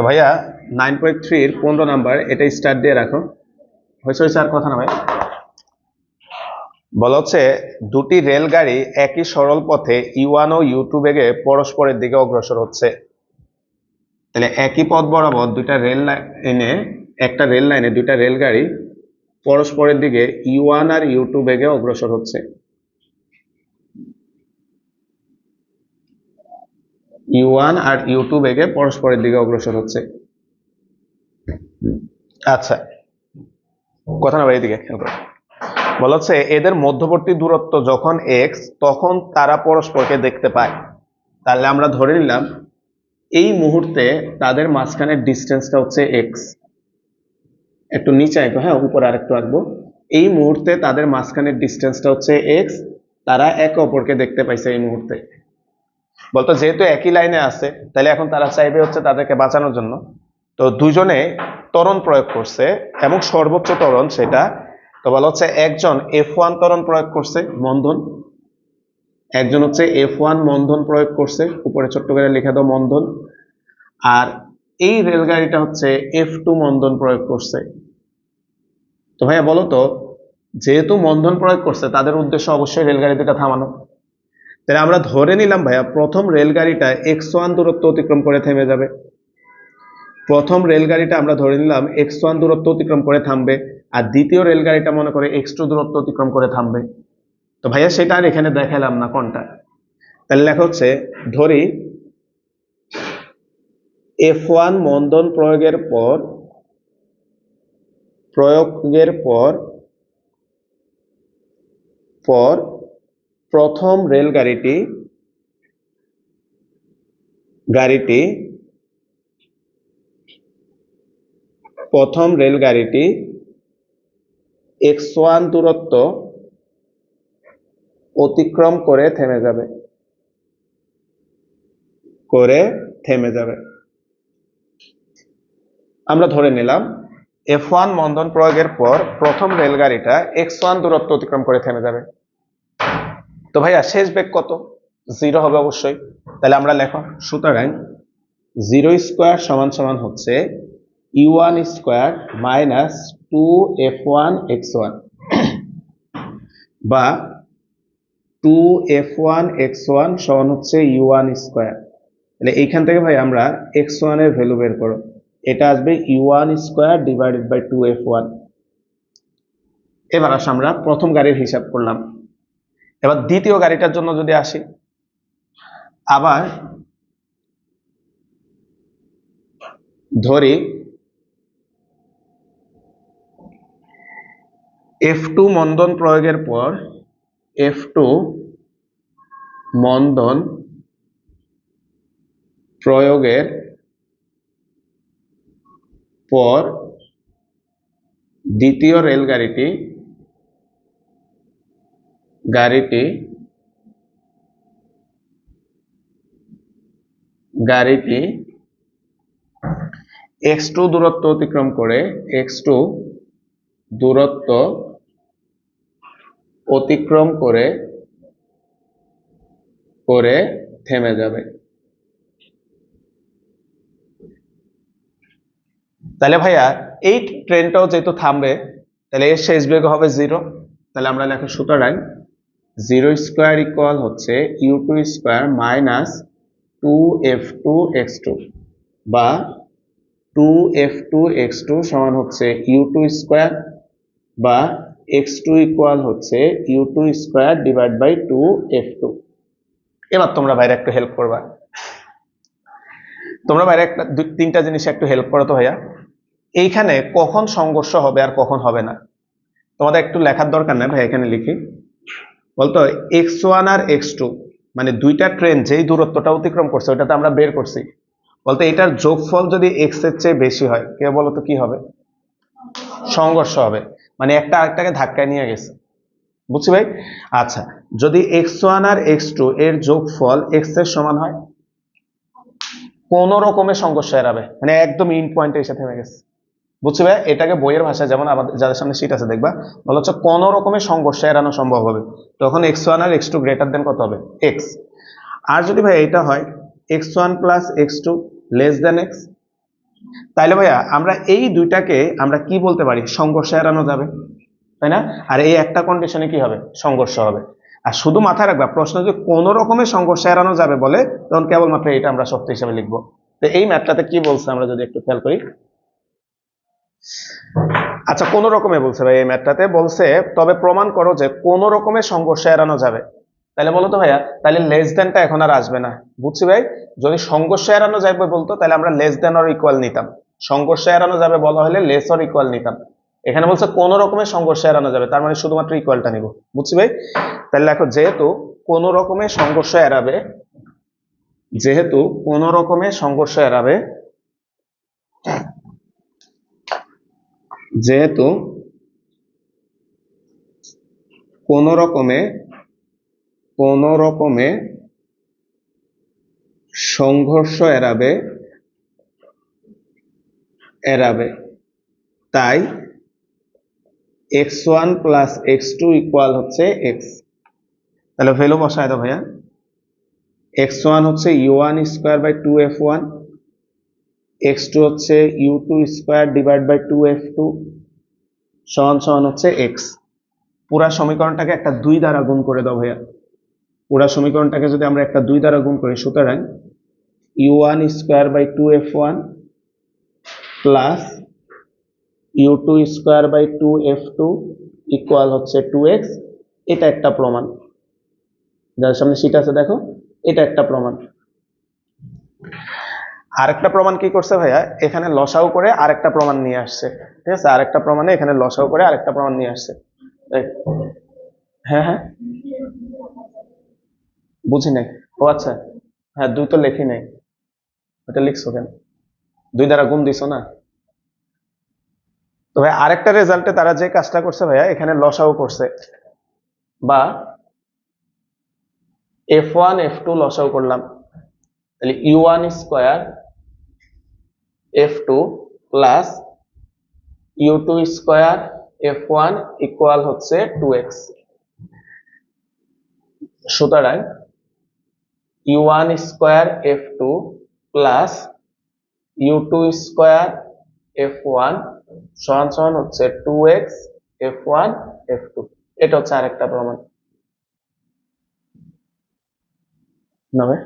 তো ভাইয়া nine point থ্রির পনেরো নাম্বার এটা স্টার্ট দিয়ে রাখো। হয়েছে হয়েছে আর কথা না ভাই। বলা হচ্ছে, দুটি রেলগাড়ি একই সরল পথে ইউয়ান ও ইউ টু বেগে পরস্পরের দিকে অগ্রসর হচ্ছে। তাহলে একই পথ বরাবর দুইটা রেল লাইনে একটা রেল লাইনে দুইটা রেলগাড়ি পরস্পরের দিকে ইউয়ান আর ইউ টু বেগে অগ্রসর হচ্ছে। ইউয়ান আর ইউ টু বেগে পরস্পরের দিকে অগ্রসর হচ্ছে। আচ্ছা। কথা না এদিকে খেয়াল করো। বলা হচ্ছে এদের মধ্যবর্তী দূরত্ব যখন এক্স তখন তারা পরস্পরকে দেখতে পায়। তাহলে আমরা ধরে নিলাম এই মুহূর্তে তাদের মাঝখানের ডিস্টেন্সটা হচ্ছে এক্স একটু নিচে আঁকো হ্যাঁ উপরে আরেকটু আঁকবো। এই মুহূর্তে তাদের মাঝখানের ডিস্টেন্সটা হচ্ছে এক্স তারা একে অপরকে দেখতে পাইছে এই মুহূর্তে। বলতো, যেহেতু একই লাইনে আছে, তাহলে এখন তারা চাইবে হচ্ছে তাদেরকে বাঁচানোর জন্য। তো দুজনে ত্বরণ প্রয়োগ করছে, এবং সর্বোচ্চ ত্বরণ সেটা, তো বলা হচ্ছে একজন এফ ওয়ান ত্বরণ প্রয়োগ করছে মন্ধন একজন হচ্ছে এফ ওয়ান মন্ধন প্রয়োগ করছে, উপরে ছোট্ট করে লিখে দাও মন্ধন আর এই রেলগাড়িটা হচ্ছে এফ টু মন্দন প্রয়োগ করছে। তো ভাইয়া বলো তো, যেহেতু মন্ধন প্রয়োগ করছে, তাদের উদ্দেশ্য অবশ্যই রেলগাড়ি দুটা থামানো। তাহলে আমরা ধরে নিলাম ভাইয়া, প্রথম রেলগাড়িটা এক্স ওয়ান দূরত্ব অতিক্রম করে থেমে যাবে। প্রথম রেলগাড়িটা আমরা ধরে নিলাম এক্স ওয়ান দূরত্ব অতিক্রম করে থামবে, আর দ্বিতীয় রেলগাড়িটা মনে করে এক্স টু দূরত্ব অতিক্রম করে থামবে। তো ভাইয়া, সেটা আর এখানে দেখালাম না কোনটা। তাহলে লেখা হচ্ছে, ধরি এফ ওয়ান মন্দন প্রয়োগের পর প্রয়োগের পর পর প্রথম রেলগাড়িটি গাড়িটি প্রথম রেলগাড়িটি এক্স ওয়ান দূরত্ব অতিক্রম করে থেমে যাবে। করে থেমে যাবে। আমরা ধরে নিলাম, এফ ওয়ান মন্দন প্রয়োগের পর প্রথম রেলগাড়িটা এক্স ওয়ান দূরত্ব অতিক্রম করে থেমে যাবে। তো ভাইয়া শেষ বেগ কত? জিরো হবে অবশ্যই। তাহলে আমরা লেখো, সুতরাং জিরো স্কোয়ার সমান সমান হচ্ছে U square minus two F one X one বা two F one X one সমান হচ্ছে ইউ ওয়ান স্কোয়ার তাহলে এইখান থেকে ভাই আমরা এক্স ওয়ানের ভ্যালু বের করো। এটা আসবে U one square divided by two F one এবার আসো আমরা প্রথম গাড়ির হিসাব করলাম। এবার দ্বিতীয় গাড়িটার জন্য যদি আসি, আবার ধরি এফ টু মন্দন প্রয়োগের পর এফ টু মন্দন প্রয়োগের পর দ্বিতীয় রেলগাড়িটি গাড়িটি গাড়িটি এক্স টু দূরত্ব অতিক্রম করে এক্স টু দূরত্ব অতিক্রম করে করে থেমে যাবে। তাহলে ভাইয়া, এই ট্রেনটাও যেহেতু থামবে, তাহলে এর শেষ বেগ হবে জিরো তাহলে আমরা লেখো সুতরাং জিরো স্কোয়ার ইকুয়াল হচ্ছে U two square minus two F two X two বা two F two X two সমান হচ্ছে ইউ টু স্কোয়ার বা এক্স টু ইকুয়াল হচ্ছে U two square divide by two F two এবার তোমরা বাইরে একটু হেল্প করবা। তোমরা বাইরে একটা, দুই, তিনটা জিনিস একটু হেল্প করো তো ভাইয়া। এইখানে কখন সংঘর্ষ হবে আর কখন হবে না? তোমাদের একটু লেখার দরকার নেই ভাই, এখানে লিখি। বলতো এক্স ওয়ান আর এক্স টু মানে দুইটা ট্রেন যেই দূরত্বটা অতিক্রম করছে ওটাতে আমরা বের করছি। বলতো এটার যোগফল যদি এক্সের চেয়ে বেশি হয়, কে বলো তো কি হবে? সংঘর্ষ হবে। মানে একটা আরেকটাকে ধাক্কায় নিয়ে গেছে। বুঝছি ভাই? আচ্ছা যদি এক্স ওয়ান আর এক্স টু এর যোগফল এক্সের সমান হয়, কোন রকমের সংঘর্ষ এড়াবে। মানে একদম ইন পয়েন্টে এসে থেমে গেছে। বুঝছি ভাই? এটাকে বইয়ের ভাষায় যেমন আমাদের যাদের সামনে সিট আছে, দেখবা? বলা হচ্ছে কোন রকমের সংঘর্ষ এড়ানো সম্ভব হবে। তখন এক্স ওয়ান আর এক্স টু গ্রেটার দেন কত হবে? এক্স আর যদি ভাই এটা হয় X one plus X two less than X তাইলে ভাইয়া আমরা এই দুইটাকে আমরা কি বলতে পারি? সংঘর্ষ এড়ানো যাবে। তাই না? আর এই একটা কন্ডিশনে কি হবে? সংঘর্ষ হবে। আর শুধু মাথায় রাখবা, প্রশ্ন যদি কোন রকমের সংঘর্ষ এড়ানো যাবে বলে তখন কেবলমাত্র এটা আমরা সত্য হিসেবে লিখব। তো এই ম্যাথটাতে কি বলছে আমরা যদি একটু খেয়াল করি? আচ্ছা কোন রকমে বলছে ভাই এই ম্যাথটাতে বলছে, তবে প্রমাণ করো যে কোন রকমের সংঘর্ষ এড়ানো যাবে। তাহলে বলো তো ভাইয়া, তাহলে লেস দেনটা এখন আর আসবে না। বুঝছি ভাই? যদি সংঘর্ষ এড়ানো যাবে বলতো, তাহলে আমরা লেস দেন অর ইকুয়াল নিতাম। সংঘর্ষ এড়ানো যাবে বলা হলে লেস অর ইকুয়াল নিতাম। এখানে বলছে কোন রকমের সংঘর্ষ এড়ানো যাবে, তার মানে শুধুমাত্র ইকুয়ালটা নিব। বুঝছি ভাই? তাহলে দেখো, যেহেতু কোন রকমের সংঘর্ষ এড়াবে, যেহেতু কোন রকমের সংঘর্ষ এড়াবে যেহেতু কোন রকমে কোন রকমে সংঘর্ষ এড়াবে এড়াবে। তাই X one plus X two equal হচ্ছে এক্স। তাহলে ভ্যালু বসায় দাও ভাইয়া। এক্স ওয়ান হচ্ছে U one square by two F one X two হচ্ছে U two square divide by two F two সমান সমান হচ্ছে এক্স পুরা সমীকরণটাকে একটা দুই দ্বারা গুণ করে দাও ভাইয়া। পুরা সমীকরণটাকে যদি আমরা একটা দুই দ্বারা গুণ করি, সুতরাং U one square by two F one plus U two square by two F two equal হচ্ছে টু এক্স এটা একটা প্রমাণ। যার সামনে শীট আছে, দেখো, এটা একটা প্রমাণ। আরেকটা প্রমাণ কি করছে ভাইয়া? এখানে লসাও করে আরেকটা প্রমাণ নিয়ে আসছে। ঠিক আছে? আরেকটা প্রমাণে এখানে লসাও করে আরেকটা প্রমাণ নিয়ে আসছে। হ্যাঁ হ্যাঁ। বুঝি নাই। ও আচ্ছা। হ্যাঁ দুই তো লেখি নাই। ওটা লিখছো কেন? দুই দ্বারা গুণ দিছো না? তো ভাই আরেকটা রেজাল্টে তারা যে কাজটা করছে ভাইয়া, এখানে লসাও করছে। বা এফ ওয়ান এফ টু লসাও করলাম। তাহলে U one square F two plus U two square F one equal হচ্ছে টু এক্স সুতরাং U one square F two plus U two square F one সমান সমান হচ্ছে two X F one F two এটা হচ্ছে আরেকটা প্রমাণ। নবে